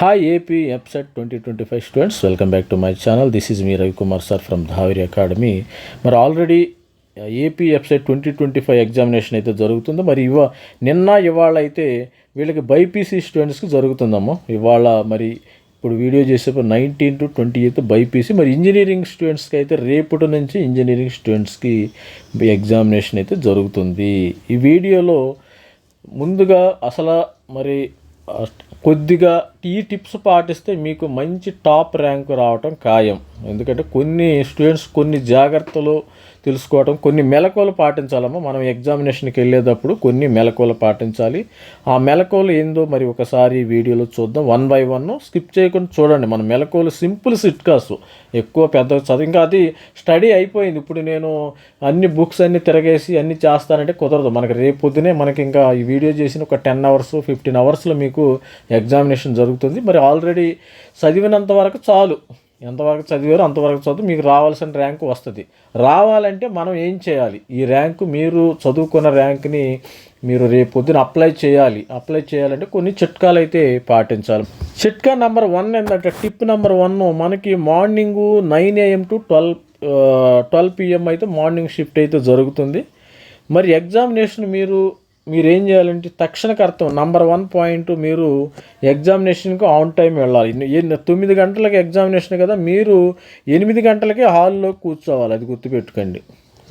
Hi AP EAPCET twenty twenty five students welcome back to my channel this is me Ravikumar sir from Dhavari academy మరి already AP EAPCET twenty twenty five examination అయితే జరుగుతుంది. మరి ఇవ నిన్న ఇవాళ అయితే వీళ్ళకి బైపీసీ స్టూడెంట్స్కి జరుగుతుందమ్మో. ఇవాళ మరి ఇప్పుడు వీడియో చేసేప్పుడు nineteen to twenty eighth BiPC. మరి ఇంజనీరింగ్ స్టూడెంట్స్కి అయితే రేపటి నుంచి ఇంజనీరింగ్ స్టూడెంట్స్కి ఎగ్జామినేషన్ అయితే జరుగుతుంది. ఈ వీడియోలో ముందుగా అసలు మరి కొద్దిగా ఈ టిప్స్ పాటిస్తే మీకు మంచి టాప్ ర్యాంక్ రావటం ఖాయం. ఎందుకంటే కొన్ని స్టూడెంట్స్ కొన్ని జాగ్రత్తలు తెలుసుకోవటం. కొన్ని మెలకువలు పాటించాలమ్మా. మనం ఎగ్జామినేషన్కి వెళ్ళేటప్పుడు కొన్ని మెలకువలు పాటించాలి. ఆ మెలకువలు ఏందో మరి ఒకసారి వీడియోలో చూద్దాం. వన్ బై వన్ స్కిప్ చేయకుండా చూడండి. మన మెలకువలు సింపుల్ సిట్కాస్. ఎక్కువ పెద్ద చదువు ఇంకా అది స్టడీ అయిపోయింది. ఇప్పుడు నేను అన్ని బుక్స్ అన్ని తిరగేసి అన్ని చేస్తానంటే కుదరదు. మనకి రేపు పొద్దునే మనకి ఇంకా ఈ వీడియో చేసిన ఒక టెన్ అవర్స్ ఫిఫ్టీన్ అవర్స్లో మీకు ఎగ్జామినేషన్ జరుగుతుంది. మరి ఆల్రెడీ చదివినంత వరకు చాలు. ఎంతవరకు చదివారో అంతవరకు చదువు మీకు రావాల్సిన ర్యాంకు వస్తుంది. రావాలంటే మనం ఏం చేయాలి? ఈ ర్యాంకు మీరు చదువుకున్న ర్యాంక్ని మీరు రేపు అప్లై చేయాలి. అప్లై చేయాలంటే కొన్ని చిట్కాలు అయితే పాటించాలి. చిట్కా నెంబర్ వన్ ఏంటంటే టిప్ నెంబర్ వన్ మనకి morning nine AM to twelve twelve PM అయితే మార్నింగ్ షిఫ్ట్ అయితే జరుగుతుంది. మరి ఎగ్జామినేషన్ మీరు మీరు ఏం చేయాలంటే తక్షణకు అర్థం నంబర్ వన్ పాయింట్ మీరు ఎగ్జామినేషన్కి ఆన్ టైం వెళ్ళాలి. తొమ్మిది గంటలకి ఎగ్జామినేషన్ కదా మీరు ఎనిమిది గంటలకి హాల్లో కూర్చోవాలి అది గుర్తుపెట్టుకోండి.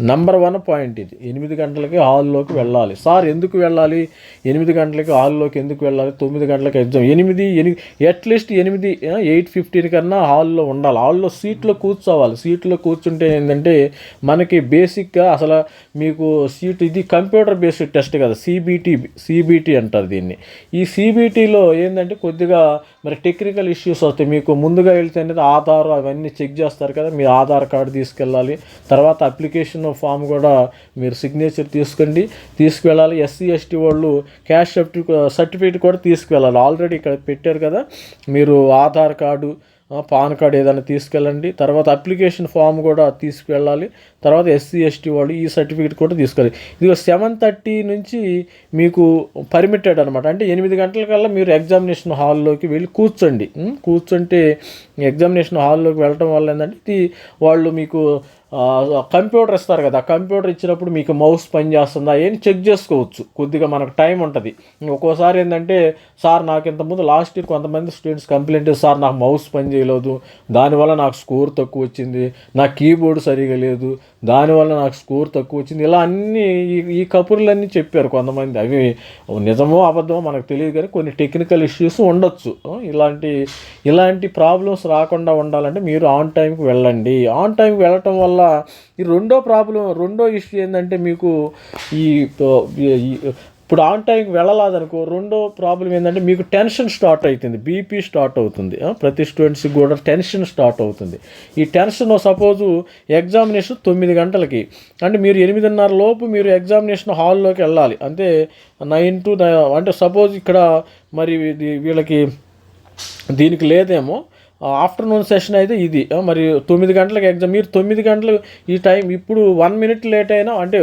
నంబర్ వన్ పాయింట్ ఇది. ఎనిమిది గంటలకి హాల్లోకి వెళ్ళాలి. సార్ ఎందుకు వెళ్ళాలి? ఎనిమిది గంటలకి హాల్లోకి ఎందుకు వెళ్ళాలి? తొమ్మిది గంటలకి ఎగ్జామ్. ఎనిమిది ఎనిమిది అట్లీస్ట్ ఎనిమిది ఎయిట్ ఫిఫ్టీన్ కన్నా హాల్లో ఉండాలి. హాల్లో సీట్లో కూర్చోవాలి. సీట్లో కూర్చుంటే ఏంటంటే మనకి బేసిక్గా అసలు మీకు సీట్ ఇది కంప్యూటర్ బేస్డ్ టెస్ట్ కదా. సిబిటి సిబిటి అంటారు దీన్ని. ఈ సిబిటీలో ఏంటంటే కొద్దిగా మరి టెక్నికల్ ఇష్యూస్ వస్తాయి. మీకు ముందుగా వెళ్తే అనేది ఆధార్ అవన్నీ చెక్ చేస్తారు కదా. మీ ఆధార్ కార్డు తీసుకెళ్ళాలి. తర్వాత అప్లికేషన్ ఫామ్ కూడా మీరు సిగ్నేచర్ తీసుకోండి. తీసుకువెళ్ళాలి. ఎస్సీ ఎస్టీ వాళ్ళు క్యాష్ సర్టిఫికేట్ కూడా తీసుకువెళ్ళాలి. ఆల్రెడీ ఇక్కడ పెట్టారు కదా. మీరు ఆధార్ కార్డు పాన్ కార్డ్ ఏదైనా తీసుకెళ్ళండి. తర్వాత అప్లికేషన్ ఫామ్ కూడా తీసుకువెళ్ళాలి. తర్వాత ఎస్సీ ఎస్టీ వాళ్ళు ఈ సర్టిఫికేట్ కూడా తీసుకెళ్ళాలి ఇది సెవెన్ థర్టీ నుంచి మీకు పర్మిటెడ్ అనమాట అంటే ఎనిమిది గంటలకల్లా మీరు ఎగ్జామినేషన్ హాల్లోకి వెళ్ళి కూర్చోండి. కూర్చుంటే ఎగ్జామినేషన్ హాల్లోకి వెళ్ళటం వల్ల ఏంటంటే ఇది వాళ్ళు మీకు కంప్యూటర్ ఇస్తారు కదా కంప్యూటర్ ఇచ్చినప్పుడు మీకు మౌస్ పని చేస్తుందా ఏం చెక్ చేసుకోవచ్చు. కొద్దిగా మనకు టైం ఉంటుంది. ఒక్కోసారి ఏంటంటే సార్ నాకు ఇంతకుముందు లాస్ట్ ఇయర్ కొంతమంది స్టూడెంట్స్ కంప్లైంట్ సార్ నాకు మౌస్ పని చేయలేదు. దానివల్ల నాకు స్కోర్ తక్కువ వచ్చింది. నా కీబోర్డ్ సరిగా లేదు. దానివల్ల నాకు స్కోర్ తక్కువ వచ్చింది. ఇలా అన్నీ ఈ ఈ కబుర్లన్నీ చెప్పారు కొంతమంది. అవి నిజమో అబద్ధమో మనకు తెలియదు కానీ కొన్ని టెక్నికల్ ఇష్యూస్ ఉండొచ్చు. ఇలాంటి ఇలాంటి ప్రాబ్లమ్స్ రాకుండా ఉండాలంటే మీరు ఆన్ టైంకి వెళ్ళండి. ఆన్ టైంకి వెళ్ళటం వల్ల ఈ రెండో ప్రాబ్లం రెండో ఇష్యూ ఏంటంటే మీకు ఈ ఇప్పుడు ఆన్ టైంకి వెళ్ళలేదనుకో రెండో ప్రాబ్లం ఏంటంటే మీకు టెన్షన్ స్టార్ట్ అవుతుంది బీపీ స్టార్ట్ అవుతుంది. ప్రతి స్టూడెంట్స్కి కూడా టెన్షన్ స్టార్ట్ అవుతుంది. ఈ టెన్షన్ సపోజు ఎగ్జామినేషన్ తొమ్మిది గంటలకి. అంటే మీరు ఎనిమిదిన్నర లోపు మీరు ఎగ్జామినేషన్ హాల్లోకి వెళ్ళాలి. అంటే నైన్ టు అంటే సపోజ్ ఇక్కడ మరి వీళ్ళకి దీనికి లేదేమో ఆఫ్టర్నూన్ సెషన్ అయితే ఇది. మరి తొమ్మిది గంటలకు ఎగ్జామ్. మీరు తొమ్మిది గంటలు ఈ టైం ఇప్పుడు వన్ మినిట్ లేట్ అయినా అంటే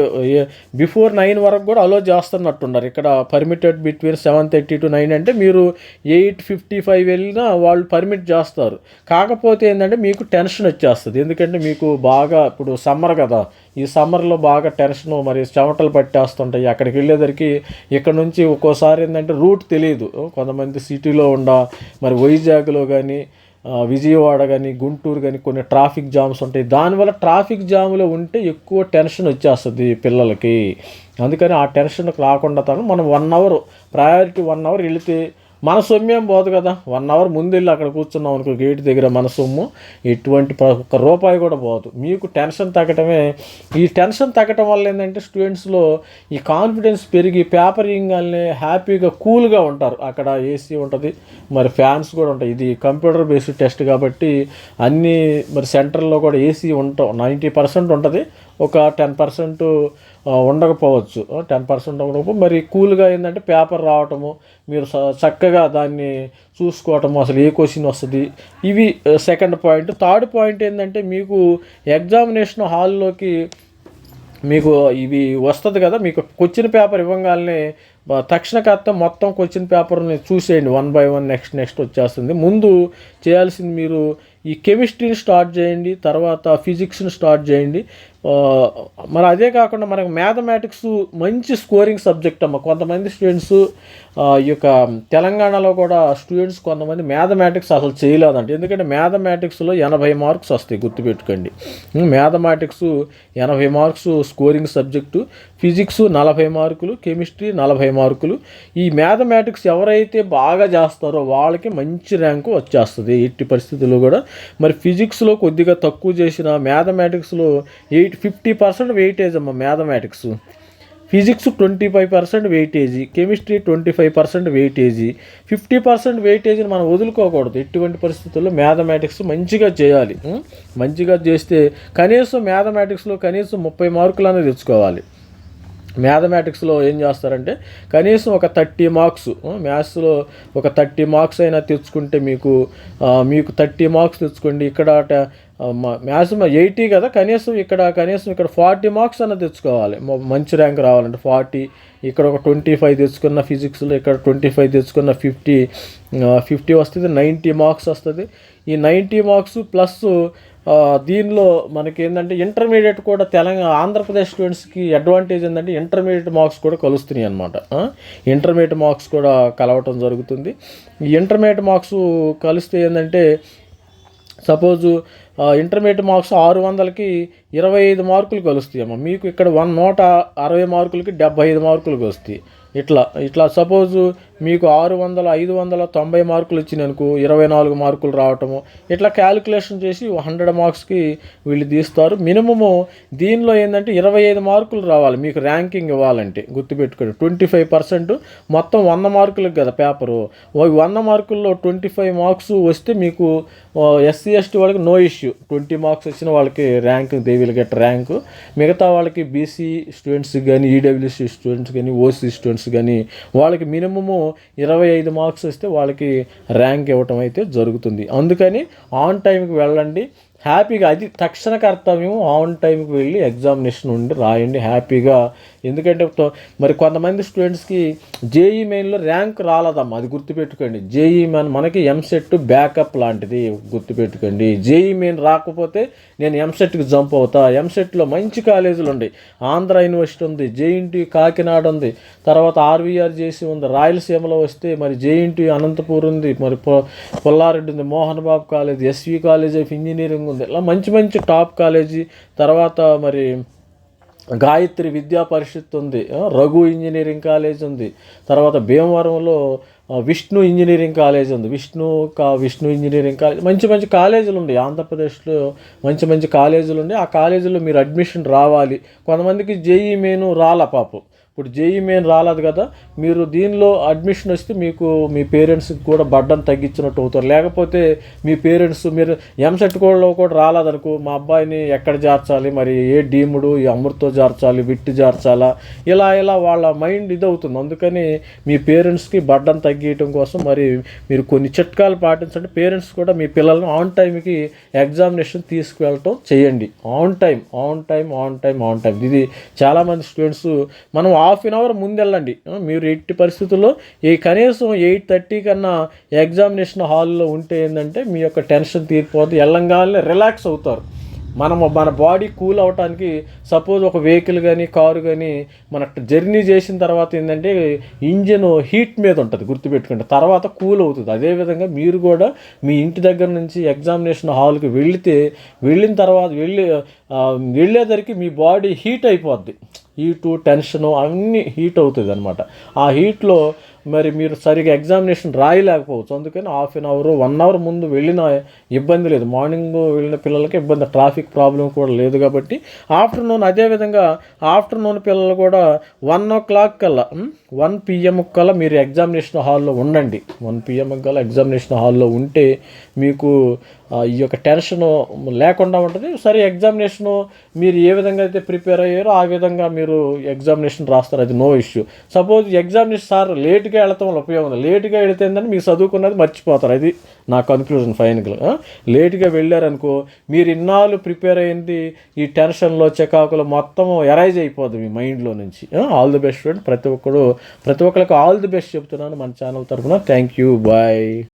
బిఫోర్ నైన్ వరకు కూడా అలో చేస్తున్నట్టున్నారు. ఇక్కడ permitted between seven thirty to nine అంటే మీరు ఎయిట్ ఫిఫ్టీ ఫైవ్ వెళ్ళినా వాళ్ళు పర్మిట్ చేస్తారు. కాకపోతే ఏంటంటే మీకు టెన్షన్ వచ్చేస్తుంది. ఎందుకంటే మీకు బాగా ఇప్పుడు సమ్మర్ కదా. ఈ సమ్మర్లో బాగా టెన్షన్ మరి చెమటలు పట్టేస్తుంటాయి. అక్కడికి వెళ్ళేసరికి ఇక్కడ నుంచి ఒక్కోసారి ఏంటంటే రూట్ తెలియదు. కొంతమంది సిటీలో ఉండ మరి వైజాగ్లో కానీ విజయవాడ కానీ గుంటూరు కానీ కొన్ని ట్రాఫిక్ జామ్స్ ఉంటాయి. దానివల్ల ట్రాఫిక్ జామ్లో ఉంటే ఎక్కువ టెన్షన్ వచ్చేస్తుంది పిల్లలకి. అందుకని ఆ టెన్షన్కి రాకుండా తను మనం one hour priority one hour వెళితే మన సొమ్మేం పోదు కదా. వన్ అవర్ ముందు వెళ్ళి అక్కడ కూర్చున్నాం అనుకో గేట్ దగ్గర మన సొమ్ము ఎటువంటి ఒక్క రూపాయి కూడా పోదు. మీకు టెన్షన్ తగ్గటమే. ఈ టెన్షన్ తగ్గటం వల్ల ఏంటంటే స్టూడెంట్స్లో ఈ కాన్ఫిడెన్స్ పెరిగి పేపరింగ్ అని హ్యాపీగా కూల్గా ఉంటారు. అక్కడ ఏసీ ఉంటుంది మరి ఫ్యాన్స్ కూడా ఉంటాయి. ఇది కంప్యూటర్ బేస్డ్ టెస్ట్ కాబట్టి అన్ని మరి సెంటర్లో కూడా ఏసీ ఉంటాం నైంటీ పర్సెంట్ ఉంటుంది. ఒక టెన్ పర్సెంట్ ఉండకపోవచ్చు. టెన్ పర్సెంట్ ఉండకపోతే మరి కూల్గా ఏంటంటే పేపర్ రావటము మీరు చక్కగా దాన్ని చూసుకోవటము అసలు ఏ క్వశ్చన్ వస్తుంది. ఇవి సెకండ్ పాయింట్. థర్డ్ పాయింట్ ఏంటంటే మీకు ఎగ్జామినేషన్ హాల్లోకి మీకు ఇవి వస్తుంది కదా మీకు క్వశ్చన్ పేపర్ ఇవ్వగానే తక్షణ కర్త మొత్తం క్వశ్చన్ పేపర్ని చూసేయండి. One by one next next వచ్చేస్తుంది. ముందు చేయాల్సింది మీరు ఈ కెమిస్ట్రీని స్టార్ట్ చేయండి తర్వాత ఫిజిక్స్ని స్టార్ట్ చేయండి. మరి అదే కాకుండా మనకు మ్యాథమెటిక్స్ మంచి స్కోరింగ్ సబ్జెక్ట్ అమ్మ. కొంతమంది స్టూడెంట్స్ ఈ యొక్క తెలంగాణలో కూడా స్టూడెంట్స్ కొంతమంది మ్యాథమెటిక్స్ అసలు చేయలేదంట. ఎందుకంటే మ్యాథమెటిక్స్లో ఎనభై మార్క్స్ వస్తాయి గుర్తుపెట్టుకోండి. మ్యాథమెటిక్స్ ఎనభై మార్క్స్ స్కోరింగ్ సబ్జెక్టు ఫిజిక్స్ నలభై మార్కులు కెమిస్ట్రీ నలభై మార్కులు. ఈ మ్యాథమెటిక్స్ ఎవరైతే బాగా చేస్తారో వాళ్ళకి మంచి ర్యాంకు వచ్చేస్తుంది ఎట్టి పరిస్థితుల్లో కూడా. మరి ఫిజిక్స్లో కొద్దిగా తక్కువ చేసిన మ్యాథమెటిక్స్లో ఎయిట్ ఫిఫ్టీ పర్సెంట్ వెయిటేజ్ అమ్మ mathematics. Physics twenty five percent weightage chemistry twenty five percent weightage fifty percent వెయిటేజీని మనం వదులుకోకూడదు. ఎటువంటి పరిస్థితుల్లో మ్యాథమెటిక్స్ మంచిగా చేయాలి. మంచిగా చేస్తే కనీసం మ్యాథమెటిక్స్లో కనీసం ముప్పై మార్కులు అనేది తెచ్చుకోవాలి. మ్యాథమెటిక్స్లో ఏం చేస్తారంటే కనీసం ఒక థర్టీ మార్క్స్ మ్యాథ్స్లో ఒక థర్టీ మార్క్స్ అయినా తెచ్చుకుంటే మీకు మీకు థర్టీ మార్క్స్ తెచ్చుకోండి. ఇక్కడ మ్యాథ్స్ ఎయిటీ కదా కనీసం ఇక్కడ కనీసం ఇక్కడ ఫార్టీ మార్క్స్ అన్న తెచ్చుకోవాలి. మంచి ర్యాంక్ రావాలంటే ఫార్టీ ఇక్కడ ఒక ట్వంటీ ఫైవ్ తెచ్చుకున్న ఫిజిక్స్లో ఇక్కడ ట్వంటీ ఫైవ్ తెచ్చుకున్న ఫిఫ్టీ ఫిఫ్టీ వస్తుంది నైంటీ మార్క్స్ వస్తుంది. ఈ నైంటీ మార్క్స్ ప్లస్ దీనిలో మనకి ఏంటంటే ఇంటర్మీడియట్ కూడా తెలంగాణ ఆంధ్రప్రదేశ్ స్టూడెంట్స్కి అడ్వాంటేజ్ ఏంటంటే ఇంటర్మీడియట్ మార్క్స్ కూడా కలుస్తున్నాయి అనమాట ఇంటర్మీడియట్ మార్క్స్ కూడా కలవటం జరుగుతుంది. ఈ ఇంటర్మీడియట్ మార్క్స్ కలిస్తే ఏంటంటే సపోజు ఇంటర్మీడియట్ మార్క్స్ ఆరు వందలకి ఇరవై ఐదు మార్కులు కలుస్తాయి అమ్మ మీకు ఇక్కడ వన్ నూట అరవై మార్కులకి డెబ్బై ఐదు మార్కులు వస్తాయి ఇట్లా ఇట్లా సపోజు మీకు ఆరు వందల ఐదు వందల తొంభై మార్కులు వచ్చినాయి ఇరవై నాలుగు మార్కులు రావటము. ఇట్లా క్యాలిక్యులేషన్ చేసి హండ్రెడ్ మార్క్స్కి వీళ్ళు తీస్తారు. మినిమము దీనిలో ఏంటంటే ఇరవై ఐదు మార్కులు రావాలి మీకు ర్యాంకింగ్ ఇవ్వాలంటే గుర్తుపెట్టుకోండి. ట్వంటీ ఫైవ్ పర్సెంట్ మొత్తం వంద మార్కులకు కదా పేపరు. వంద మార్కుల్లో ట్వంటీ ఫైవ్ మార్క్స్ వస్తే మీకు ఎస్సీ ఎస్టీ వాళ్ళకి నో ఇష్యూ. ట్వంటీ మార్క్స్ వచ్చిన వాళ్ళకి rank they will get rank. మిగతా వాళ్ళకి బీసీ స్టూడెంట్స్ కానీ ఈడబ్ల్యూసీ స్టూడెంట్స్ కానీ ఓసీ స్టూడెంట్స్ కానీ వాళ్ళకి మినిమము ఇరవై ఐదు మార్క్స్ వస్తే వాళ్ళకి ర్యాంక్ ఇవ్వటం అయితే జరుగుతుంది. అందుకని ఆన్ టైంకి వెళ్ళండి. హ్యాపీగా అది తక్షణ కర్తవ్యం ఆన్ టైంకి వెళ్ళి ఎగ్జామినేషన్ ఉండి రాయండి హ్యాపీగా. ఎందుకంటే మరి కొంతమంది స్టూడెంట్స్కి జేఈ మెయిన్లో ర్యాంక్ రాలేదమ్మా అది గుర్తుపెట్టుకోండి. జేఈ మెయిన్ మనకి ఎంసెట్ బ్యాకప్ లాంటిది గుర్తుపెట్టుకోండి. జేఈ మెయిన్ రాకపోతే నేను ఎంసెట్కి జంప్ అవుతా. ఎంసెట్లో మంచి కాలేజీలు ఉన్నాయి ఆంధ్ర యూనివర్సిటీ ఉంది జేఎన్టీ కాకినాడ ఉంది తర్వాత ఆర్వీఆర్ చేసి ఉంది రాయలసీమలో వస్తే మరి జేఎన్టీ అనంతపూర్ ఉంది మరి పొల్లారెడ్డి పుల్లారెడ్డి ఉంది Mohan Babu college SV college of engineering ఉంది. ఇలా మంచి మంచి టాప్ కాలేజీ తర్వాత మరి గాయత్రి విద్యా పరిషత్ ఉంది. రఘు ఇంజనీరింగ్ కాలేజ్ ఉంది. తర్వాత భీమవరంలో విష్ణు ఇంజనీరింగ్ కాలేజ్ ఉంది. విష్ణు కా విష్ణు ఇంజనీరింగ్ కాలేజ్ మంచి మంచి కాలేజీలు ఉన్నాయి. ఆంధ్రప్రదేశ్లో మంచి మంచి కాలేజీలు ఉన్నాయి. ఆ కాలేజీలో మీరు అడ్మిషన్ రావాలి. కొంతమందికి జేఈ మెయిన్ రాల పాపం. ఇప్పుడు జేఈ మెయిన్ రాలేదు కదా మీరు దీనిలో అడ్మిషన్ వస్తే మీకు మీ పేరెంట్స్కి కూడా బడ్డం తగ్గించినట్టు అవుతారు. లేకపోతే మీ పేరెంట్స్ మీరు ఎంసెట్ కూడా కూడా రాలేదనుకో మా అబ్బాయిని ఎక్కడ జార్చాలి? మరి ఏ డీముడు ఈ అమృతో జార్చాలి విట్టి జార్చాలా? ఇలా ఇలా వాళ్ళ మైండ్ ఇది అవుతుంది అందుకని మీ పేరెంట్స్కి బడ్డం తగ్గించడం కోసం మరి మీరు కొన్ని చిట్కాలు పాటించండి. పేరెంట్స్ కూడా మీ పిల్లల్ని ఆన్ టైంకి ఎగ్జామినేషన్ తీసుకువెళ్ళటం చేయండి. On time on time on time on time ఇది చాలామంది స్టూడెంట్స్ మనం హాఫ్ అన్ అవర్ ముందు వెళ్ళండి మీరు ఎట్టి పరిస్థితుల్లో ఈ కనీసం ఎయిట్ థర్టీ కన్నా ఎగ్జామినేషన్ హాల్లో ఉంటే ఏంటంటే మీ యొక్క టెన్షన్ తీరిపోతుంది వెళ్ళంగానే రిలాక్స్ అవుతారు. మనము మన బాడీ కూల్ అవటానికి సపోజ్ ఒక వెహికల్ కానీ కారు కానీ మన జర్నీ చేసిన తర్వాత ఏంటంటే ఇంజిన్ హీట్ మీద ఉంటుంది గుర్తుపెట్టుకుంటే తర్వాత కూల్ అవుతుంది. అదేవిధంగా మీరు కూడా మీ ఇంటి దగ్గర నుంచి ఎగ్జామినేషన్ హాల్కి వెళితే వెళ్ళిన తర్వాత వెళ్ళి వెళ్ళేసరికి మీ బాడీ హీట్ అయిపోద్ది. హీటు టెన్షను అన్నీ హీట్ అవుతుంది అనమాట ఆ హీట్లో మరి మీరు సరిగా ఎగ్జామినేషన్ రాయలేకపోవచ్చు. అందుకని half an hour one hour ముందు వెళ్ళిన ఇబ్బంది లేదు. మార్నింగ్ వెళ్ళిన పిల్లలకి ఇబ్బంది ట్రాఫిక్ ప్రాబ్లం కూడా లేదు కాబట్టి ఆఫ్టర్నూన్ అదేవిధంగా ఆఫ్టర్నూన్ పిల్లలు కూడా వన్ ఓ క్లాక్ కల్లా వన్ పిఎం కల్లా మీరు ఎగ్జామినేషన్ హాల్లో ఉండండి. వన్ పిఎం కల్లా ఎగ్జామినేషన్ హాల్లో ఉంటే మీకు ఈ యొక్క టెన్షన్ లేకుండా ఉంటుంది. సరే ఎగ్జామినేషను మీరు ఏ విధంగా అయితే ప్రిపేర్ అయ్యారో ఆ విధంగా మీరు ఎగ్జామినేషన్ రాస్తారు. అది no issue. Suppose examination sir లేట్గా లేట్గా వెళ్తాం వల్ల ఉపయోగం లేట్గా వెళితే ఏంటంటే మీరు చదువుకున్నది మర్చిపోతారు. అది నా కన్క్లూజన్ ఫైనల్ లేట్గా వెళ్ళారనుకో మీరు ఇన్నాళ్ళు ప్రిపేర్ అయింది ఈ టెన్షన్లో చికాకులు మొత్తం ఎరైజ్ అయిపోద్ది మీ మైండ్లో నుంచి. ఆల్ ది బెస్ట్ ఫ్రెండ్ ప్రతి ఒక్కడు ప్రతి ఒక్కరికి ఆల్ ది బెస్ట్ చెప్తున్నాను మన ఛానల్ తరఫున. Thank you bye